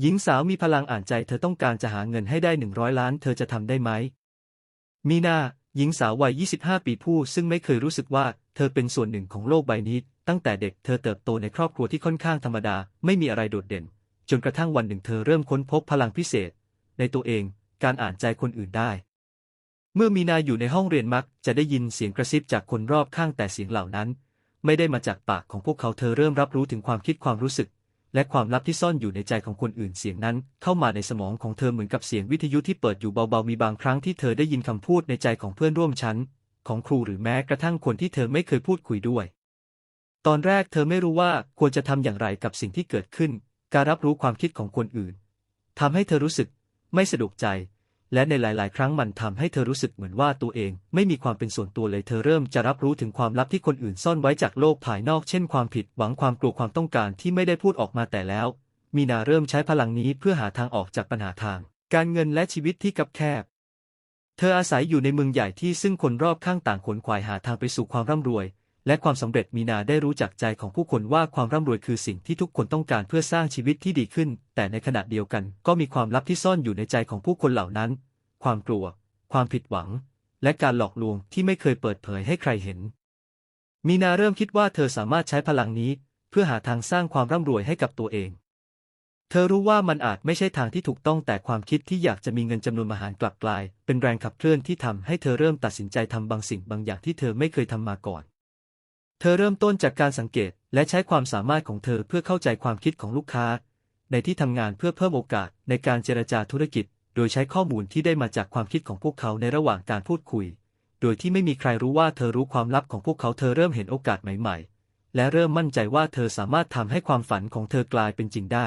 หญิงสาวมีพลังอ่านใจเธอต้องการจะหาเงินให้ได้หนึ่งร้อยล้าน เธอจะทำได้ไหม มีนา หญิงสาววัย 25 ปีผู้ ซึ่งไม่เคยรู้สึกว่า เธอเป็นส่วนหนึ่งของโลกใบนี้ ตั้งแต่เด็กเธอเติบโตในครอบครัวที่ค่อนข้างธรรมดา ไม่มีอะไรโดดเด่น จนกระทั่งวันหนึ่งเธอเริ่มค้นพบพลังพิเศษ ในตัวเอง การอ่านใจคนอื่นได้ เมื่อมีนาอยู่ในห้องเรียนมัก จะได้ยินเสียงกระซิบจากคนรอบข้างแต่เสียงเหล่านั้น ไม่ได้มาจากปากของพวกเขาเธอเริ่มรับรู้ถึงความคิดความรู้สึก และความลับที่ซ่อนอยู่ในใจของคนอื่นเสียงนั้น เข้ามาในสมองของเธอเหมือนกับเสียงวิทยุที่เปิดอยู่เบาๆมีบางครั้งที่เธอได้ยินคำพูดในใจของเพื่อนร่วมชั้น ของครูหรือแม้กระทั่งคนที่เธอไม่เคยพูดคุยด้วย ตอนแรกเธอไม่รู้ว่าควรจะทำอย่างไรกับสิ่งที่เกิดขึ้น การรับรู้ความคิดของคนอื่นทำให้เธอรู้สึก ไม่สะดวกใจ และในหลาย ๆ ครั้งมันทำให้เธอรู้สึกเหมือนว่าตัวเอง ไม่มีความเป็นส่วนตัวเลยเธอเริ่มจะรับรู้ถึงความลับที่คนอื่นซ่อนไว้จากโลกภายนอกเช่นความผิดหวังความกลัวความต้องการที่ไม่ได้พูดออกมาแต่แล้ว มีนาเริ่มใช้พลังนี้เพื่อหาทางออกจากปัญหาทาง การเงินและชีวิตที่กับแคบ เธออาศัยอยู่ในเมืองใหญ่ที่ซึ่งคนรอบข้างต่างขนขวายหาทางไปสู่ความร่ำรวย และความสำเร็จมีนาได้รู้จักใจของผู้คนว่าความร่ำรวยคือสิ่งที่ทุกคนต้องการเพื่อสร้างชีวิตที่ดีขึ้น แต่ในขณะเดียวกันก็มีความลับที่ซ่อนอยู่ในใจของผู้คนเหล่านั้น ความกลัว ความผิดหวัง และการหลอกลวงที่ไม่เคยเปิดเผยให้ใครเห็น มีนาเริ่มคิดว่าเธอสามารถใช้พลังนี้ เพื่อหาทางสร้างความร่ำรวยให้กับตัวเอง เธอรู้ว่ามันอาจไม่ใช่ทางที่ถูกต้องแต่ความคิดที่อยากจะมีเงินจำนวนมหาศาลกลับกลาย เป็นแรงขับเคลื่อนที่ทำให้เธอเริ่มตัดสินใจทำบางสิ่งบางอย่างที่เธอไม่เคยทำมาก่อน เธอเริ่มต้นจากการสังเกตและใช้ความสามารถของเธอเพื่อเข้าใจความคิดของลูกค้า ในที่ทำงานเพื่อเพิ่มโอกาสในการเจรจาธุรกิจ โดยใช้ข้อมูลที่ได้มาจากความคิดของพวกเขาในระหว่างการพูดคุย โดยที่ไม่มีใครรู้ว่าเธอรู้ความลับของพวกเขาเธอเริ่มเห็นโอกาสใหม่ ๆ และเริ่มมั่นใจว่าเธอสามารถทำให้ความฝันของเธอกลายเป็นจริงได้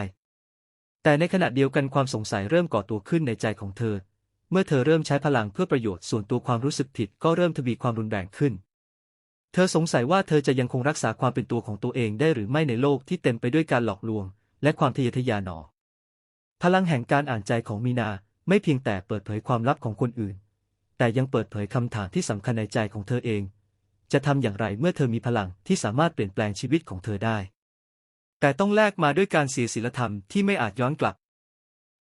แต่ในขณะเดียวกันความสงสัยเริ่มก่อตัวขึ้นในใจของเธอ เมื่อเธอเริ่มใช้พลังเพื่อประโยชน์ส่วนตัวความรู้สึกผิดก็เริ่มทวีความรุนแรงขึ้น เธอสงสัยว่าเธอจะยังคงรักษาความเป็นตัวของตัวเองได้หรือไม่ในโลกที่เต็มไปด้วยการหลอกลวง และความทะเยอทะยานหนอ พลังแห่งการอ่านใจของมีนาไม่เพียงแต่เปิดเผยความลับของคนอื่น แต่ยังเปิดเผยคำถามที่สำคัญในใจของเธอเอง จะทำอย่างไรเมื่อเธอมีพลังที่สามารถเปลี่ยนแปลงชีวิตของเธอได้ แต่ต้องแลกมาด้วยการเสียศีลธรรมที่ไม่อาจย้อนกลับ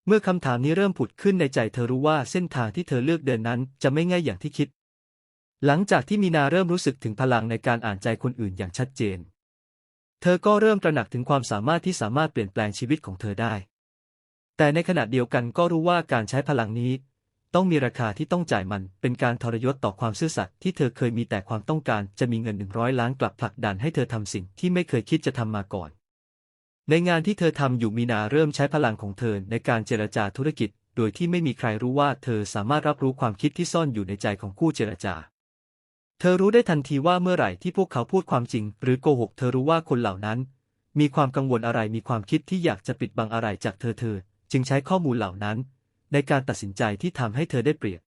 เมื่อคำถามนี้เริ่มผุดขึ้นในใจเธอรู้ว่าเส้นทางที่เธอเลือกเดินนั้นจะไม่ง่ายอย่างที่คิด หลังจากที่มีนาเริ่มรู้สึกถึงพลังในการอ่านใจคนอื่นอย่างชัดเจน เธอก็เริ่มตระหนักถึงความสามารถที่สามารถเปลี่ยนแปลงชีวิตของเธอได้ แต่ในขณะเดียวกันก็รู้ว่าการใช้พลังนี้ ต้องมีราคาที่ต้องจ่ายมัน เป็นการทรยศต่อความซื่อสัตย์ที่เธอเคยมีแต่ความต้องการจะมีเงินหนึ่งร้อยล้านกลับผลักดันให้เธอทำสิ่งที่ไม่เคยคิดจะทำมาก่อน ในงานที่เธอทำอยู่มีนาเริ่มใช้พลังของเธอในการเจรจาธุรกิจ โดยที่ไม่มีใครรู้ว่าเธอสามารถรับรู้ความคิดที่ซ่อนอยู่ในใจของคู่เจรจา เธอรู้ได้ทันทีว่าเมื่อไหร่ที่พวกเขาพูดความจริง หรือโกหก เธอรู้ว่าคนเหล่านั้น มีความกังวลอะไรมีความคิดที่อยากจะปิดบังอะไรจากเธอเธอ จึงใช้ข้อมูลเหล่านั้น ในการตัดสินใจที่ทำให้เธอได้เปรียบ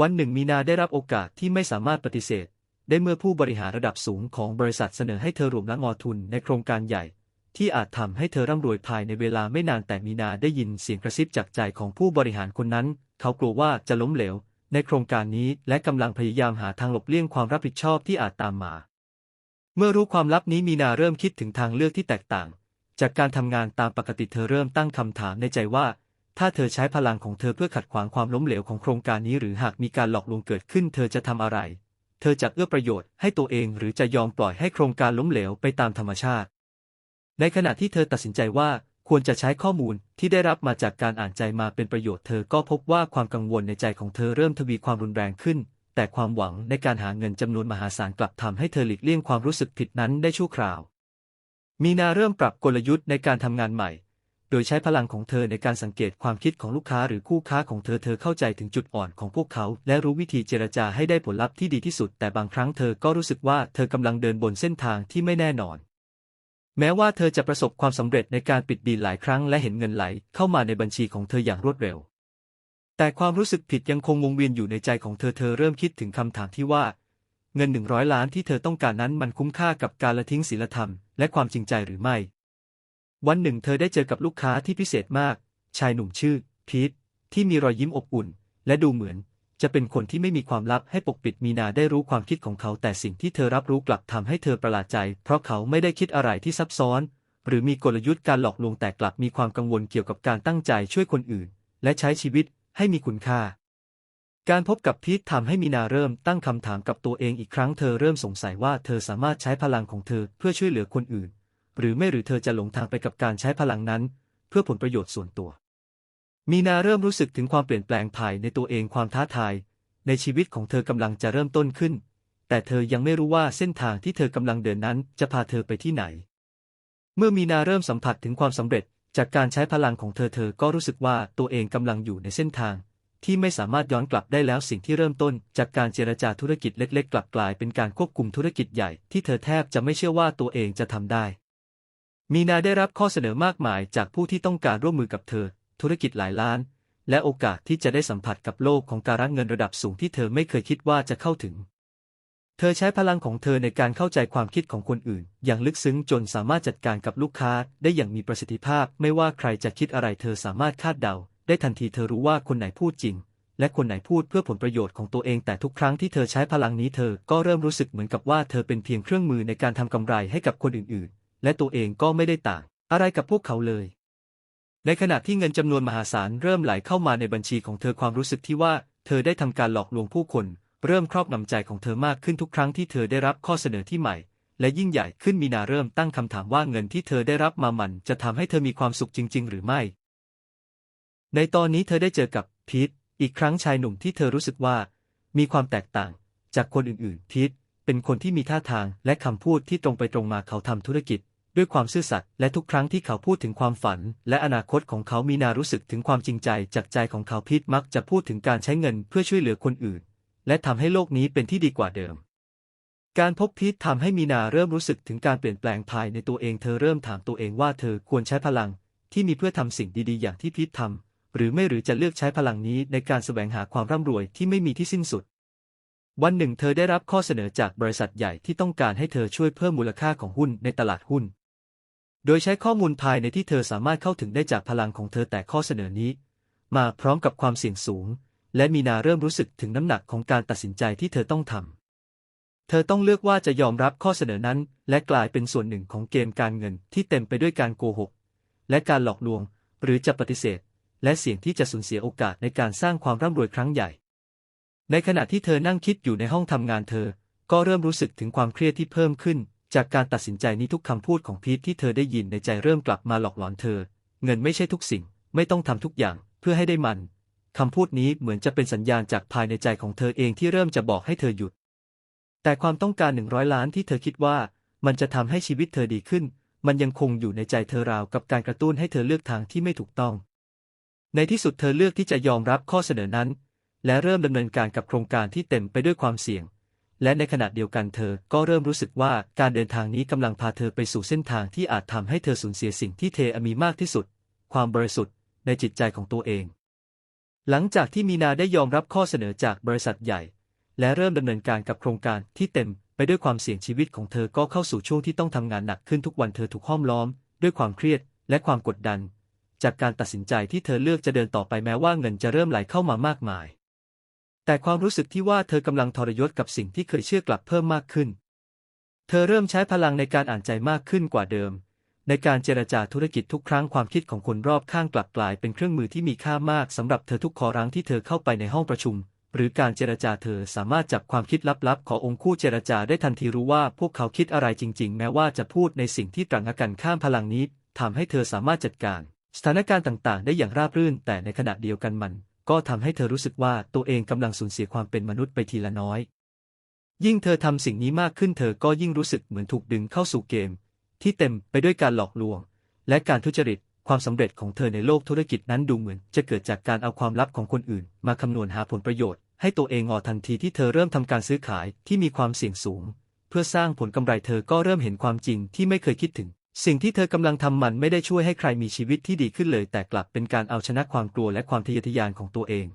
วันหนึ่งมีนาได้รับโอกาสที่ไม่สามารถปฏิเสธ ได้เมื่อผู้บริหารระดับสูงของบริษัทเสนอให้เธอรวมละงอทุนในโครงการใหญ่ ที่อาจทำให้เธอร่ำรวยภายในเวลาไม่นานแต่มีนาได้ยินเสียงกระซิบจากใจของผู้บริหารคนนั้น เขากลัวว่าจะล้มเหลว ในโครงการนี้และกำลังพยายามหาทางหลบเลี่ยงความรับผิดชอบที่อาจตามมา เมื่อรู้ความลับนี้มีนาเริ่มคิดถึงทางเลือกที่แตกต่าง จากการทำงานตามปกติเธอเริ่มตั้งคำถามในใจว่า ถ้าเธอใช้พลังของเธอเพื่อขัดขวางความล้มเหลวของโครงการนี้หรือหากมีการหลอกลวงเกิดขึ้น เธอจะทำอะไร เธอจะเอื้อประโยชน์ให้ตัวเองหรือจะยอมปล่อยให้โครงการล้มเหลวไปตามธรรมชาติ ในขณะที่เธอตัดสินใจว่า ควรจะใช้ข้อมูลที่ได้รับมาจากการอ่านใจมาเป็นประโยชน์เธอก็พบว่าความกังวลในใจของเธอเริ่มทวีความรุนแรงขึ้น แต่ความหวังในการหาเงินจำนวนมหาศาลกลับทำให้เธอหลีกเลี่ยงความรู้สึกผิดนั้นได้ชั่วคราว มีนาเริ่มปรับกลยุทธ์ในการทำงานใหม่ โดยใช้พลังของเธอในการสังเกตความคิดของลูกค้าหรือคู่ค้าของเธอเธอเข้าใจถึงจุดอ่อนของพวกเขา และรู้วิธีเจรจาให้ได้ผลลัพธ์ที่ดีที่สุด แต่บางครั้งเธอก็รู้สึกว่าเธอกำลังเดินบนเส้นทางที่ไม่แน่นอน แม้ว่าเธอจะประสบความสำเร็จในการปิดดีลหลายครั้งและเห็นเงินไหลเข้ามาในบัญชีของเธออย่างรวดเร็ว แต่ความรู้สึกผิดยังคงวงเวียนอยู่ในใจของเธอเธอเริ่มคิดถึงคำถามที่ว่า เงินหนึ่งร้อยล้านที่เธอต้องการนั้นมันคุ้มค่ากับการละทิ้งศีลธรรมและความจริงใจหรือไม่ วันหนึ่งเธอได้เจอกับลูกค้าที่พิเศษมาก ชายหนุ่มชื่อพีทที่มีรอยยิ้มอบอุ่น และดูเหมือน จะเป็นคนที่ไม่มีความลับให้ปกปิดมีนาได้รู้ความคิดของเขาแต่สิ่งที่เธอรับรู้กลับทำให้เธอประหลาดใจ เพราะเขาไม่ได้คิดอะไรที่ซับซ้อนหหรือมีกลยุทธ์การหลอกลวงแต่กลับมีความกังวลเกี่ยวกับการตั้งใจช่วยคนอื่น และใช้ชีวิตให้มีคุณค่า การพบกับพีททำให้มีนาเริ่มตั้งคำถามกับตัวเองอีกครั้งเธอเริ่มสงสัยว่าเธอสามารถใช้พลังของเธอเพื่อช่วยเหลือคนอื่น หรือไม่หรือเธอจะหลงทางไปกับการใช้พลังนั้น เพื่อผลประโยชน์ส่วนตัว มีนาเริ่มรู้สึกถึงความเปลี่ยนแปลงภายในตัวเองความท้าทาย ในชีวิตของเธอกำลังจะเริ่มต้นขึ้น แต่เธอยังไม่รู้ว่าเส้นทางที่เธอกำลังเดินนั้นจะพาเธอไปที่ไหน เมื่อมีนาเริ่มสัมผัสถึงความสำเร็จจากการใช้พลังของเธอเธอก็รู้สึกว่าตัวเองกำลังอยู่ในเส้นทาง ที่ไม่สามารถย้อนกลับได้แล้วสิ่งที่เริ่มต้น จากการเจรจาธุรกิจเล็กๆ กลับกลายเป็นการควบคุมธุรกิจใหญ่ที่เธอแทบจะไม่เชื่อว่าตัวเองจะทำได้ มีนาได้รับข้อเสนอมากมายจากผู้ที่ต้องการร่วมมือกับเธอ ธุรกิจหลายล้าน และโอกาสที่จะได้สัมผัสกับโลกของการเงินระดับสูงที่เธอไม่เคยคิดว่าจะเข้าถึง เธอใช้พลังของเธอในการเข้าใจความคิดของคนอื่น อย่างลึกซึ้งจนสามารถจัดการกับลูกค้าได้อย่างมีประสิทธิภาพ ไม่ว่าใครจะคิดอะไรเธอสามารถคาดเดา ได้ทันทีเธอรู้ว่าคนไหนพูดจริงและคนไหนพูดเพื่อผลประโยชน์ของตัวเองแต่ทุกครั้งที่เธอใช้พลังนี้เธอก็เริ่มรู้สึกเหมือนกับว่าเธอเป็นเพียงเครื่องมือในการทำกำไรให้กับคนอื่นๆ และตัวเองก็ไม่ได้ต่าง อะไรกับพวกเขาเลย ในขณะที่เงินจำนวนมหาศาลเริ่มไหลเข้ามาในบัญชีของเธอความรู้สึกที่ว่า เธอได้ทำการหลอกลวงผู้คน เริ่มครอบงำใจของเธอมากขึ้นทุกครั้งที่เธอได้รับข้อเสนอที่ใหม่ และยิ่งใหญ่ขึ้นมีนาเริ่มตั้งคำถามว่าเงินที่เธอได้รับมามันจะทำให้เธอมีความสุขจริง ๆ หรือไม่ ในตอนนี้เธอได้เจอกับพีทอีกครั้งชายหนุ่มที่เธอรู้สึกว่า มีความแตกต่าง จากคนอื่นๆพีทเป็นคนที่มีท่าทางและคำพูดที่ตรงไปตรงมาเขาทำธุรกิจ ด้วยความซื่อสัตย์และทุกครั้งที่เขาพูดถึงความฝัน และอนาคตของเขามีนารู้สึกถึงความจริงใจจากใจของเขาพีทมักจะพูดถึงการใช้เงินเพื่อช่วยเหลือคนอื่น และทำให้โลกนี้เป็นที่ดีกว่าเดิม การพบพีททำให้มีนาเริ่มรู้สึกถึงการเปลี่ยนแปลงภายในตัวเองเธอเริ่มถามตัวเองว่าเธอควรใช้พลัง ที่มีเพื่อทำสิ่งดีๆ อย่างที่พีททำหรือไม่หรือจะเลือกใช้พลังนี้ในการแสวงหาความร่ำรวยที่ไม่มีที่สิ้นสุด วันหนึ่งเธอได้รับข้อเสนอจากบริษัทใหญ่ที่ต้องการให้เธอช่วยเพิ่มมูลค่าของหุ้นในตลาดหุ้น โดยใช้ข้อมูลภายในที่เธอสามารถเข้าถึงได้จากพลังของเธอแต่ข้อเสนอนี้ มาพร้อมกับความเสี่ยงสูง และมีนาเริ่มรู้สึกถึงน้ำหนักของการตัดสินใจที่เธอต้องทำ เธอต้องเลือกว่าจะยอมรับข้อเสนอนั้น และกลายเป็นส่วนหนึ่งของเกมการเงินที่เต็มไปด้วยการโกหก และการหลอกลวง หรือจะปฏิเสธ และเสี่ยงที่จะสูญเสียโอกาสในการสร้างความร่ำรวยครั้งใหญ่ ในขณะที่เธอนั่งคิดอยู่ในห้องทำงานเธอ ก็เริ่มรู้สึกถึงความเครียดที่เพิ่มขึ้น จากการตัดสินใจนี้ทุกคำพูดของพีทที่เธอได้ยินในใจเริ่มกลับมาหลอกหลอนเธอ เงินไม่ใช่ทุกสิ่ง ไม่ต้องทำทุกอย่างเพื่อให้ได้มันคำพูดนี้เหมือนจะเป็นสัญญาณจากภายในใจของเธอเองที่เริ่มจะบอกให้เธอหยุด แต่ความต้องการหนึ่งร้อยล้านที่เธอคิดว่า มันจะทำให้ชีวิตเธอดีขึ้น มันยังคงอยู่ในใจเธอราวกับการกระตุ้นให้เธอเลือกทางที่ไม่ถูกต้อง ในที่สุดเธอเลือกที่จะยอมรับข้อเสนอนั้น และเริ่มดำเนินการกับโครงการที่เต็มไปด้วยความเสี่ยง และในขณะเดียวกันเธอก็เริ่มรู้สึกว่าการเดินทางนี้กำลังพาเธอไปสู่เส้นทางที่อาจทำให้เธอสูญเสียสิ่งที่เธอมีมากที่สุด ความบริสุทธิ์ในจิตใจของตัวเอง หลังจากที่มีนาได้ยอมรับข้อเสนอจากบริษัทใหญ่ และเริ่มดำเนินการกับโครงการที่เต็มไปด้วยความเสี่ยงชีวิตของเธอก็เข้าสู่ช่วงที่ต้องทำงานหนักขึ้นทุกวันเธอถูกห้อมล้อม ด้วยความเครียดและความกดดัน จากการตัดสินใจที่เธอเลือกจะเดินต่อไปแม้ว่าเงินจะเริ่มไหลเข้ามามากมาย แต่ความรู้สึกที่ว่าเธอกำลังทรยศกับสิ่งที่เคยเชื่อกลับเพิ่มมากขึ้น เธอเริ่มใช้พลังในการอ่านใจมากขึ้นกว่าเดิม ในการเจรจาธุรกิจทุกครั้งความคิดของคนรอบข้างกลับกลายเป็นเครื่องมือที่มีค่ามากสำหรับเธอทุกคอรั้งที่เธอเข้าไปในห้องประชุม หรือการเจรจาเธอสามารถจับความคิดลับๆ ขององค์คู่เจรจาได้ทันทีรู้ว่าพวกเขาคิดอะไรจริง ๆ แม้ว่าจะพูดในสิ่งที่ตรงกันข้ามพลังนี้ทำให้เธอสามารถจัดการ สถานการณ์ต่างๆ ได้อย่างราบรื่น แต่ในขณะเดียวกันมัน ก็ทำให้เธอรู้สึกว่าตัวเองกำลังสูญเสียความเป็นมนุษย์ไปทีละน้อย ยิ่งเธอทำสิ่งนี้มากขึ้นเธอก็ยิ่งรู้สึกเหมือนถูกดึงเข้าสู่เกม ที่เต็มไปด้วยการหลอกลวง และการทุจริต ความสำเร็จของเธอในโลกธุรกิจนั้นดูเหมือน จะเกิดจากการเอาความลับของคนอื่น มาคำนวณหาผลประโยชน์ให้ตัวเองงอทันทีที่เธอเริ่มทำการซื้อขายที่มีความเสี่ยงสูง เพื่อสร้างผลกำไรเธอก็เริ่มเห็นความจริงที่ไม่เคยคิดถึง สิ่งที่เธอกำลังทำมันไม่ได้ช่วยให้ใครมีชีวิตที่ดีขึ้นเลย แต่กลับเป็นการเอาชนะความกลัวและความทะเยอทะยานของตัวเอง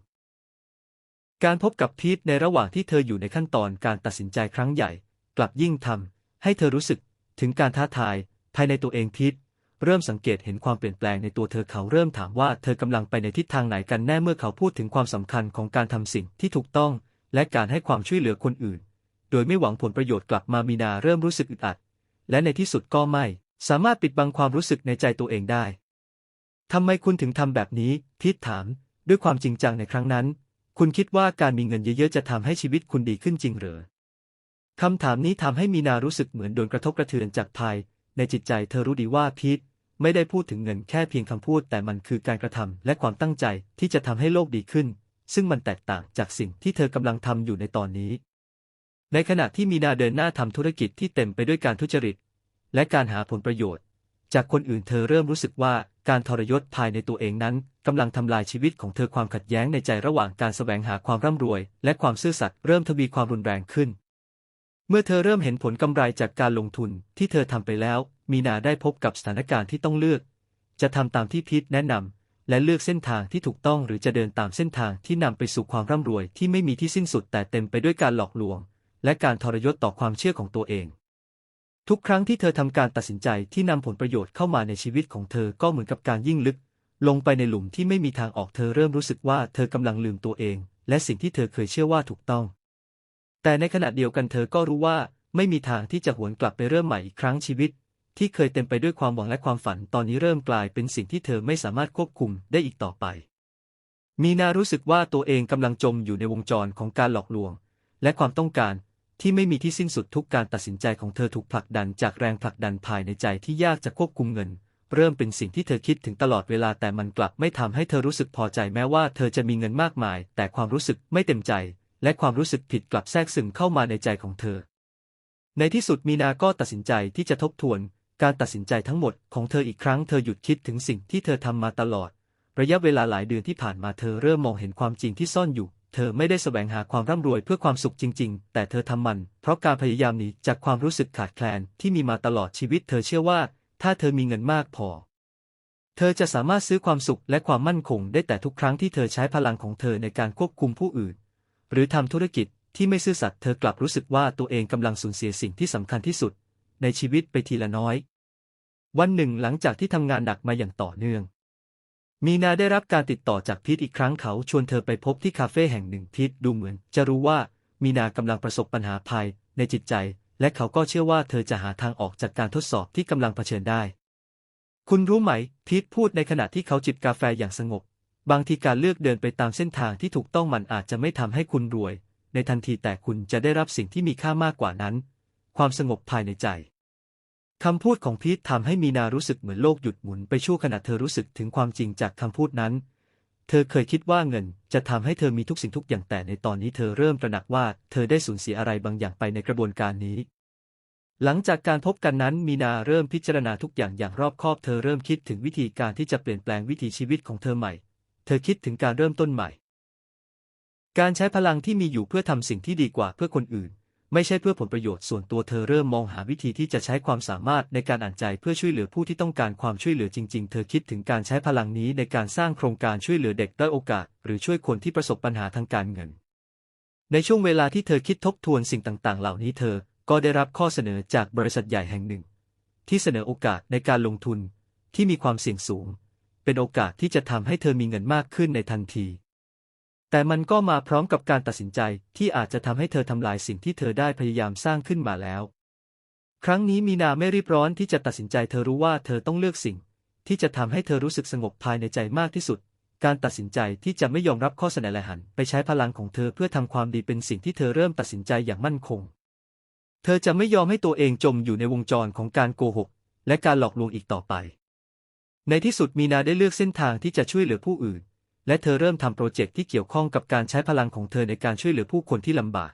การพบกับพีทในระหว่างที่เธออยู่ในขั้นตอนการตัดสินใจครั้งใหญ่ กลับยิ่งทำให้เธอรู้สึกถึงการท้าทาย ภายในตัวเองพีทเริ่มสังเกตเห็นความเปลี่ยนแปลงในตัวเธอเขาเริ่มถามว่าเธอกำลังไปในทิศทางไหนกันแน่เมื่อเขาพูดถึงความสำคัญของการทำสิ่งที่ถูกต้อง และการให้ความช่วยเหลือคนอื่น โดยไม่หวังผลประโยชน์กลับมามีนาเริ่มรู้สึกอึดอัด และในที่สุดก็ไม่ สามารถปิดบังความรู้สึกในใจตัวเองได้ทำไมคุณถึงทำแบบนี้พีทถาม ด้วยความจริงจังในครั้งนั้น คุณคิดว่าการมีเงินเยอะๆจะทำให้ชีวิตคุณดีขึ้นจริงหรือคำถามนี้ทำให้มีนารู้สึกเหมือนโดนกระทบกระเทือนจากภายในจิตใจเธอรู้ดีว่าพีทไม่ได้พูดถึงเงินแค่เพียงคำพูด แต่มันคือการกระทำและความตั้งใจที่จะทำให้โลกดีขึ้น ซึ่งมันแตกต่างจากสิ่งที่เธอกำลังทำอยู่ในตอนนี้ ในขณะที่มีนาเดินหน้าทำธุรกิจที่เต็มไปด้วยการทุจริต และการหาผลประโยชน์ จากคนอื่นเธอเริ่มรู้สึกว่าการทรยศภายในตัวเองนั้นกำลังทำลายชีวิตของเธอความขัดแย้งในใจระหว่างการแสวงหาความร่ำรวย และความซื่อสัตย์เริ่มทวีความรุนแรงขึ้น เมื่อเธอเริ่มเห็นผลกำไรจากการลงทุนที่เธอทำไปแล้ว มีนาได้พบกับสถานการณ์ที่ต้องเลือก จะทำตามที่พีทแนะนำและเลือกเส้นทางที่ถูกต้องหรือจะเดินตามเส้นทางที่นำไปสู่ความร่ำรวยที่ไม่มีที่สิ้นสุดแต่เต็มไปด้วยการหลอกลวง และการทรยศต่อความเชื่อของตัวเอง ทุกครั้งที่เธอทำการตัดสินใจที่นำผลประโยชน์เข้ามาในชีวิตของเธอก็เหมือนกับการยิ่งลึก ลงไปในหลุมที่ไม่มีทางออกเธอเริ่มรู้สึกว่าเธอกำลังลืมตัวเอง และสิ่งที่เธอเคยเชื่อว่าถูกต้อง แต่ในขณะเดียวกันเธอก็รู้ว่าไม่มีทางที่จะหวนกลับไปเริ่มใหม่อีกครั้งชีวิต ที่เคยเต็มไปด้วยความหวังและความฝันตอนนี้เริ่มกลายเป็นสิ่งที่เธอไม่สามารถควบคุมได้อีกต่อไป มีนารู้สึกว่าตัวเองกำลังจมอยู่ในวงจรของการหลอกลวง และความต้องการ ที่ไม่มีที่สิ้นสุดทุกการตัดสินใจของเธอถูกผลักดันจากแรงผลักดันภายในใจที่ยากจะควบคุมเงิน เริ่มเป็นสิ่งที่เธอคิดถึงตลอดเวลาแต่มันกลับไม่ทำให้เธอรู้สึกพอใจแม้ว่าเธอจะมีเงินมากมาย แต่ความรู้สึกไม่เต็มใจ และความรู้สึกผิดกลับแทรกซึมเข้ามาในใจของเธอ ในที่สุดมีนาก็ตัดสินใจที่จะทบทวน การตัดสินใจทั้งหมดของเธออีกครั้งเธอหยุดคิดถึงสิ่งที่เธอทำมาตลอด ระยะเวลาหลายเดือนที่ผ่านมาเธอเริ่มมองเห็นความจริงที่ซ่อนอยู่เธอไม่ได้แสวงหาความร่ำรวยเพื่อความสุขจริง ๆ แต่เธอทำมัน เพราะการพยายามหนีจากความรู้สึกขาดแคลนที่มีมาตลอดชีวิต เธอเชื่อว่า ถ้าเธอมีเงินมากพอ เธอจะสามารถซื้อความสุขและความมั่นคงได้แต่ทุกครั้งที่เธอใช้พลังของเธอในการควบคุมผู้อื่น หรือทำธุรกิจที่ไม่ซื่อสัตย์เธอกลับรู้สึกว่าตัวเองกำลังสูญเสียสิ่งที่สำคัญที่สุด ในชีวิตไปทีละน้อย วันหนึ่งหลังจากที่ทำงานหนักมาอย่างต่อเนื่อง มีนาได้รับการติดต่อจากพีทอีกครั้งเขาชวนเธอไปพบที่คาเฟ่แห่งหนึ่งพีทดูเหมือน จะรู้ว่ามีนากำลังประสบปัญหาภัยในจิตใจ และเขาก็เชื่อว่าเธอจะหาทางออกจากการทดสอบที่กำลังเผชิญได้ คุณรู้ไหม พีทพูดในขณะที่เขาจิบกาแฟอย่างสงบ บางทีการเลือกเดินไปตามเส้นทางที่ถูกต้องมันอาจจะไม่ทำให้คุณรวย ในทันทีแต่คุณจะได้รับสิ่งที่มีค่ามากกว่านั้น ความสงบภายในใจ คำพูดของพีททำให้มีนารู้สึกเหมือนโลกหยุดหมุนไปชั่วขณะเธอรู้สึกถึงความจริงจากคำพูดนั้น เธอเคยคิดว่าเงินจะทำให้เธอมีทุกสิ่งทุกอย่างแต่ในตอนนี้เธอเริ่มตระหนักว่าเธอได้สูญเสียอะไรบางอย่างไปในกระบวนการนี้ หลังจากการพบกันนั้นมีนาเริ่มพิจารณาทุกอย่างอย่างรอบคอบเธอเริ่มคิดถึงวิธีการที่จะเปลี่ยนแปลงวิถีชีวิตของเธอใหม่ เธอคิดถึงการเริ่มต้นใหม่ การใช้พลังที่มีอยู่เพื่อทำสิ่งที่ดีกว่าเพื่อคนอื่น ไม่ใช่เพื่อผลประโยชน์ส่วนตัวเธอเริ่มมองหาวิธีที่จะใช้ความสามารถในการอ่านใจเพื่อช่วยเหลือผู้ที่ต้องการความช่วยเหลือจริง ๆ เธอคิดถึงการใช้พลังนี้ในการสร้างโครงการช่วยเหลือเด็กด้อยโอกาส หรือช่วยคนที่ประสบปัญหาทางการเงิน ในช่วงเวลาที่เธอคิดทบทวนสิ่งต่าง ๆ เหล่านี้เธอก็ได้รับข้อเสนอจากบริษัทใหญ่แห่งหนึ่ง ที่เสนอโอกาสในการลงทุนที่มีความเสี่ยงสูง เป็นโอกาสที่จะทำให้เธอมีเงินมากขึ้นในทันที แต่มันก็มาพร้อมกับการตัดสินใจที่อาจจะทำให้เธอทำลายสิ่งที่เธอได้พยายามสร้างขึ้นมาแล้ว ครั้งนี้มีนาไม่รีบร้อนที่จะตัดสินใจเธอรู้ว่าเธอต้องเลือกสิ่ง ที่จะทำให้เธอรู้สึกสงบภายในใจมากที่สุด การตัดสินใจที่จะไม่ยอมรับข้อเสนอแลหัน ไปใช้พลังของเธอเพื่อทำความดีเป็นสิ่งที่เธอเริ่มตัดสินใจอย่างมั่นคง เธอจะไม่ยอมให้ตัวเองจมอยู่ในวงจรของการโกหก และการหลอกลวงอีกต่อไป ในที่สุดมีนาได้เลือกเส้นทางที่จะช่วยเหลือผู้อื่น และเธอเริ่มทำโปรเจกต์ที่เกี่ยวข้องกับการใช้พลังของเธอในการช่วยเหลือผู้คนที่ลำบาก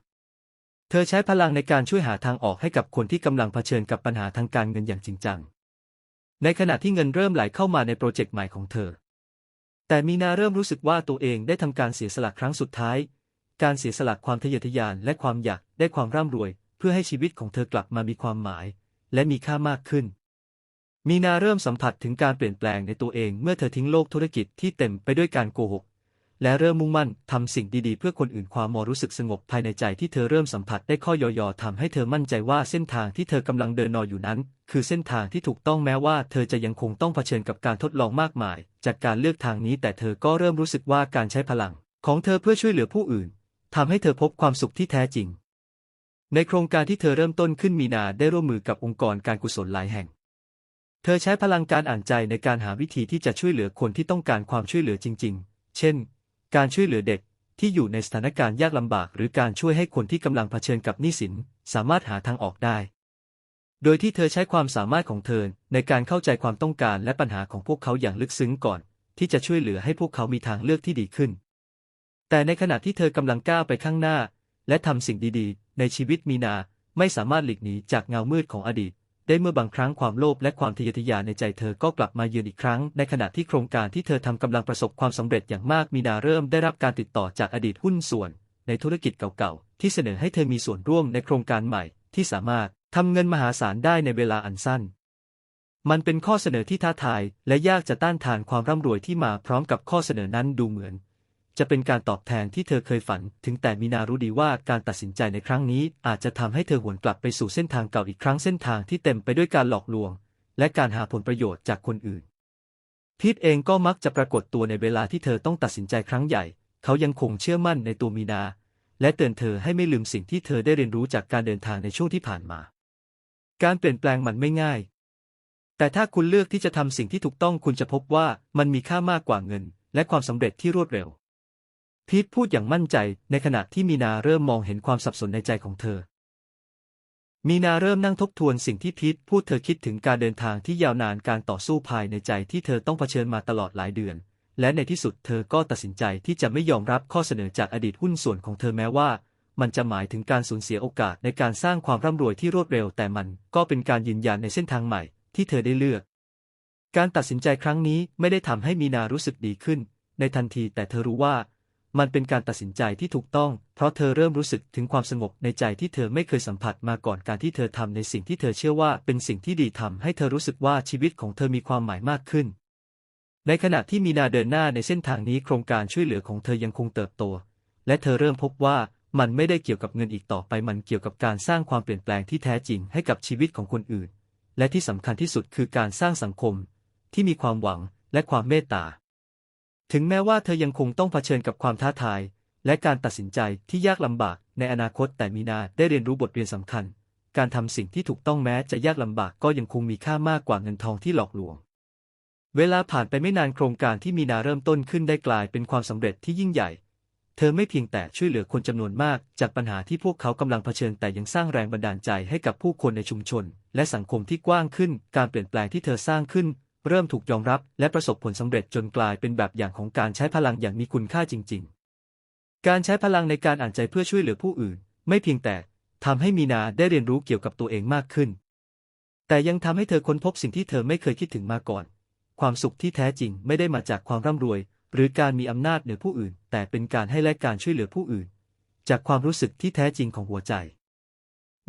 เธอใช้พลังในการช่วยหาทางออกให้กับคนที่กำลังเผชิญกับปัญหาทางการเงินอย่างจริงจัง ในขณะที่เงินเริ่มไหลเข้ามาในโปรเจกต์ใหม่ของเธอ แต่มีนาเริ่มรู้สึกว่าตัวเองได้ทำการเสียสละครั้งสุดท้าย การเสียสละความทะเยอทะยานและความอยากได้ความร่ำรวย เพื่อให้ชีวิตของเธอกลับมามีความหมาย และมีค่ามากขึ้น มีนาเริ่มสัมผัสถึงการเปลี่ยนแปลงในตัวเองเมื่อเธอทิ้งโลกธุรกิจที่เต็มไปด้วยการโกหก และเริ่มมุ่งมั่นทำสิ่งดีๆ เพื่อคนอื่นความมอรู้สึกสงบภายในใจที่เธอเริ่มสัมผัสได้ข้อย่อๆทำให้เธอมั่นใจว่าเส้นทางที่เธอกำลังเดินนออยู่นั้น คือเส้นทางที่ถูกต้องแม้ว่าเธอจะยังคงต้องเผชิญกับการทดลองมากมาย จากการเลือกทางนี้แต่เธอก็เริ่มรู้สึกว่าการใช้พลัง ของเธอเพื่อช่วยเหลือผู้อื่นทำให้เธอพบความสุขที่แท้จริง ในโครงการที่เธอเริ่มต้นขึ้นมีนาได้ร่วมมือกับองค์กรการกุศลหลายแห่ง เธอใช้พลังการอ่านใจในการหาวิธีที่จะช่วยเหลือคนที่ต้องการความช่วยเหลือจริง ๆ เช่น การช่วยเหลือเด็กที่อยู่ในสถานการณ์ยากลำบาก หรือการช่วยให้คนที่กำลังเผชิญกับหนี้สิน สามารถหาทางออกได้ โดยที่เธอใช้ความสามารถของเธอในการเข้าใจความต้องการและปัญหาของพวกเขาอย่างลึกซึ้งก่อน ที่จะช่วยเหลือให้พวกเขามีทางเลือกที่ดีขึ้น แต่ในขณะที่เธอกำลังก้าวไปข้างหน้า และทำสิ่งดีๆ ในชีวิตมีนาไม่สามารถหลีกหนีจากเงามืดของอดีต ได้เมื่อบางครั้งความโลภและความทะเยอทะยานในใจเธอก็กลับมาเยือนอีกครั้ง ในขณะที่โครงการที่เธอทำกำลังประสบความสำเร็จอย่างมากมีนาเริ่มได้รับการติดต่อจากอดีตหุ้นส่วน ในธุรกิจเก่าๆ ที่เสนอให้เธอมีส่วนร่วมในโครงการใหม่ ที่สามารถทำเงินมหาศาลได้ในเวลาอันสั้น มันเป็นข้อเสนอที่ท้าทาย และยากจะต้านทานความร่ำรวยที่มาพร้อมกับข้อเสนอนั้นดูเหมือน จะเป็นการตอบแทนที่เธอเคยฝัน ถึงแต่มีนารู้ดีว่าการตัดสินใจในครั้งนี้ อาจจะทำให้เธอหวนกลับไปสู่เส้นทางเก่าอีกครั้งเส้นทางที่เต็มไปด้วยการหลอกลวง และการหาผลประโยชน์จากคนอื่น พีทเองก็มักจะปรากฏตัวในเวลาที่เธอต้องตัดสินใจครั้งใหญ่ เขายังคงเชื่อมั่นในตัวมีนา และเตือนเธอให้ไม่ลืมสิ่งที่เธอได้เรียนรู้จากการเดินทางในช่วงที่ผ่านมา การเปลี่ยนแปลงมันไม่ง่าย แต่ถ้าคุณเลือกที่จะทำสิ่งที่ถูกต้องคุณจะพบว่ามันมีค่ามากกว่าเงิน และความสำเร็จที่รวดเร็ว พีทพูดอย่างมั่นใจในขณะที่มีนาเริ่มมองเห็นความสับสนในใจของเธอ มีนาเริ่มนั่งทบทวนสิ่งที่พีทพูดเธอคิดถึงการเดินทางที่ยาวนานการต่อสู้ภายในใจที่เธอต้องเผชิญมาตลอดหลายเดือน และในที่สุดเธอก็ตัดสินใจที่จะไม่ยอมรับข้อเสนอจากอดีตหุ้นส่วนของเธอแม้ว่า มันจะหมายถึงการสูญเสียโอกาสในการสร้างความร่ำรวยที่รวดเร็ว แต่มันก็เป็นการยืนยันในเส้นทางใหม่ที่เธอได้เลือก การตัดสินใจครั้งนี้ไม่ได้ทำให้มีนารู้สึกดีขึ้น ในทันทีแต่เธอรู้ว่า มันเป็นการตัดสินใจที่ถูกต้อง เพราะเธอเริ่มรู้สึกถึงความสงบในใจที่เธอไม่เคยสัมผัสมาก่อนการที่เธอทำในสิ่งที่เธอเชื่อว่าเป็นสิ่งที่ดีทำให้เธอรู้สึกว่าชีวิตของเธอมีความหมายมากขึ้น ในขณะที่มีนาเดินหน้าในเส้นทางนี้โครงการช่วยเหลือของเธอยังคงเติบโต และเธอเริ่มพบว่ามันไม่ได้เกี่ยวกับเงินอีกต่อไปมันเกี่ยวกับการสร้างความเปลี่ยนแปลงที่แท้จริงให้กับชีวิตของคนอื่น และที่สำคัญที่สุดคือการสร้างสังคม ที่มีความหวังและความเมตตา ถึงแม้ว่าเธอยังคงต้องเผชิญกับความท้าทาย และการตัดสินใจที่ยากลำบากในอนาคตแต่มีนาได้เรียนรู้บทเรียนสำคัญ การทำสิ่งที่ถูกต้องแม้จะยากลำบากก็ยังคงมีค่ามากกว่าเงินทองที่หลอกลวง เวลาผ่านไปไม่นานโครงการที่มีนาเริ่มต้นขึ้นได้กลายเป็นความสำเร็จที่ยิ่งใหญ่ เธอไม่เพียงแต่ช่วยเหลือคนจำนวนมาก จากปัญหาที่พวกเขากำลังเผชิญแต่ยังสร้างแรงบันดาลใจให้กับผู้คนในชุมชน และสังคมที่กว้างขึ้น การเปลี่ยนแปลงที่เธอสร้างขึ้น เริ่มถูกยอมรับและประสบผลสำเร็จจนกลายเป็นแบบอย่างของการใช้พลังอย่างมีคุณค่าจริง ๆ การใช้พลังในการอ่านใจเพื่อช่วยเหลือผู้อื่น ไม่เพียงแต่ทำให้มีนาได้เรียนรู้เกี่ยวกับตัวเองมากขึ้น แต่ยังทำให้เธอค้นพบสิ่งที่เธอไม่เคยคิดถึงมาก่อน ความสุขที่แท้จริงไม่ได้มาจากความร่ำรวย หรือการมีอำนาจเหนือผู้อื่น แต่เป็นการให้และการช่วยเหลือผู้อื่น จากความรู้สึกที่แท้จริงของหัวใจ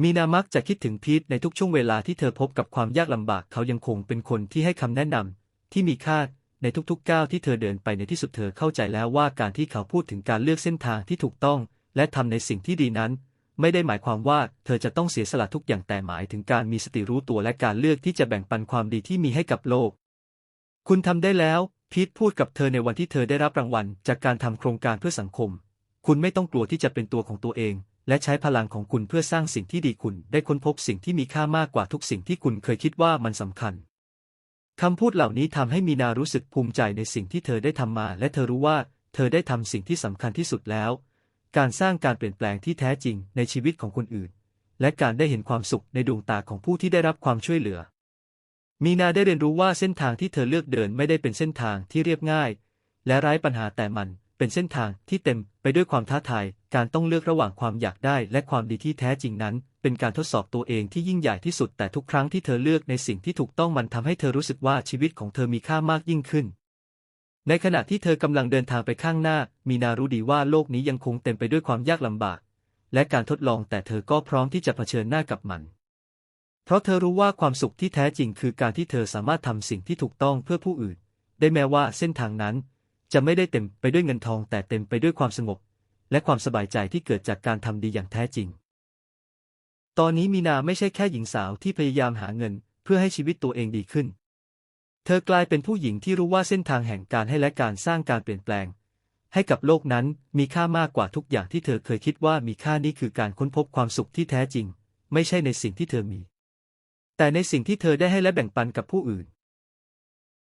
มีนามักจะคิดถึงพีทในทุกช่วงเวลาที่เธอพบกับความยากลำบากเขายังคงเป็นคนที่ให้คำแนะนำที่มีค่าในทุกๆก้าวที่เธอเดินไปในที่สุดเธอเข้าใจแล้วว่าการที่เขาพูดถึงการเลือกเส้นทางที่ถูกต้อง และทำในสิ่งที่ดีนั้น ไม่ได้หมายความว่าเธอจะต้องเสียสละทุกอย่างแต่หมายถึงการมีสติรู้ตัวและการเลือกที่จะแบ่งปันความดีที่มีให้กับโลก คุณทำได้แล้ว พีทพูดกับเธอในวันที่เธอได้รับรางวัล จากการทำโครงการเพื่อสังคม คุณไม่ต้องกลัวที่จะเป็นตัวของตัวเอง และใช้พลังของคุณเพื่อสร้างสิ่งที่ดีคุณได้ค้นพบสิ่งที่มีค่ามากกว่าทุกสิ่งที่คุณเคยคิดว่ามันสำคัญคำพูดเหล่านี้ทำให้มีนารู้สึกภูมิใจในสิ่งที่เธอได้ทำมา และเธอรู้ว่า เธอได้ทำสิ่งที่สำคัญที่สุดแล้ว การสร้างการเปลี่ยนแปลงที่แท้จริงในชีวิตของคนอื่น และการได้เห็นความสุขในดวงตาของผู้ที่ได้รับความช่วยเหลือ มีนาได้เรียนรู้ว่าเส้นทางที่เธอเลือกเดินไม่ได้เป็นเส้นทางที่เรียบง่าย และไร้ปัญหาแต่มัน เป็นเส้นทางที่เต็มไปด้วยความท้าทาย การต้องเลือกระหว่างความอยากได้และความดีที่แท้จริงนั้น เป็นการทดสอบตัวเองที่ยิ่งใหญ่ที่สุด แต่ทุกครั้งที่เธอเลือกในสิ่งที่ถูกต้องมันทำให้เธอรู้สึกว่าชีวิตของเธอมีค่ามากยิ่งขึ้น ในขณะที่เธอกำลังเดินทางไปข้างหน้า มีนารู้ดีว่าโลกนี้ยังคงเต็มไปด้วยความยากลำบาก และการทดลองแต่เธอก็พร้อมที่จะเผชิญหน้ากับมันเพราะเธอรู้ว่าความสุขที่แท้จริงคือการที่เธอสามารถทำสิ่งที่ถูกต้องเพื่อผู้อื่น ได้แม้ว่าเส้นทางนั้น จะไม่ได้เต็มไปด้วยเงินทองแต่เต็มไปด้วยความสงบ และความสบายใจที่เกิดจากการทำดีอย่างแท้จริง ตอนนี้มีนาไม่ใช่แค่หญิงสาวที่พยายามหาเงิน เพื่อให้ชีวิตตัวเองดีขึ้น เธอกลายเป็นผู้หญิงที่รู้ว่าเส้นทางแห่งการให้และการสร้างการเปลี่ยนแปลง ให้กับโลกนั้นมีค่ามากกว่าทุกอย่างที่เธอเคยคิดว่ามีค่านี้คือการค้นพบความสุขที่แท้จริง ไม่ใช่ในสิ่งที่เธอมี แต่ในสิ่งที่เธอได้ให้และแบ่งปันกับผู้อื่น